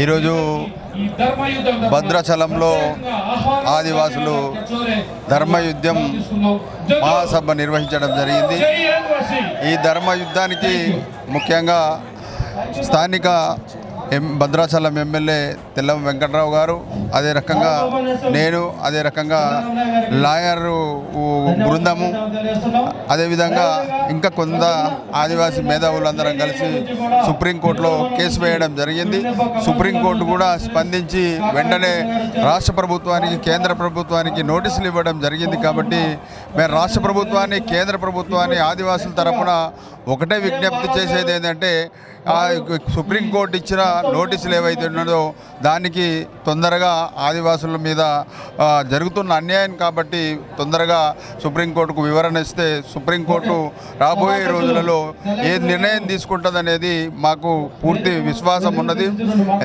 ఈరోజు భద్రాచలంలో ఆదివాసులు ధర్మయుద్ధం మహాసభ నిర్వహించడం జరిగింది. ఈ ధర్మయుద్ధానికి ముఖ్యంగా స్థానిక ఎం భద్రాచలం ఎమ్మెల్యే తెల్లం వెంకట్రావు గారు అదే రకంగా నేను అదే రకంగా లాయరు బృందము. అదేవిధంగా ఇంకా కొంత ఆదివాసీ మేధావులందరం కలిసి సుప్రీంకోర్టులో కేసు వేయడం జరిగింది. సుప్రీంకోర్టు కూడా స్పందించి వెంటనే రాష్ట్ర ప్రభుత్వానికి కేంద్ర ప్రభుత్వానికి నోటీసులు ఇవ్వడం జరిగింది కాబట్టి మేము రాష్ట్ర ప్రభుత్వాన్ని కేంద్ర ప్రభుత్వాన్ని ఆదివాసుల తరపున ఒకటే విజ్ఞప్తి చేసేది ఏంటంటే ఆ సుప్రీంకోర్టు ఇచ్చిన నోటీసులు ఏవైతే ఉన్నదో దానికి తొందరగా ఆదివాసుల మీద జరుగుతున్న అన్యాయం కాబట్టి తొందరగా సుప్రీంకోర్టుకు వివరణ ఇస్తే సుప్రీంకోర్టు రాబోయే రోజులలో ఏ నిర్ణయం తీసుకుంటుందనేది మాకు పూర్తి విశ్వాసం ఉన్నది.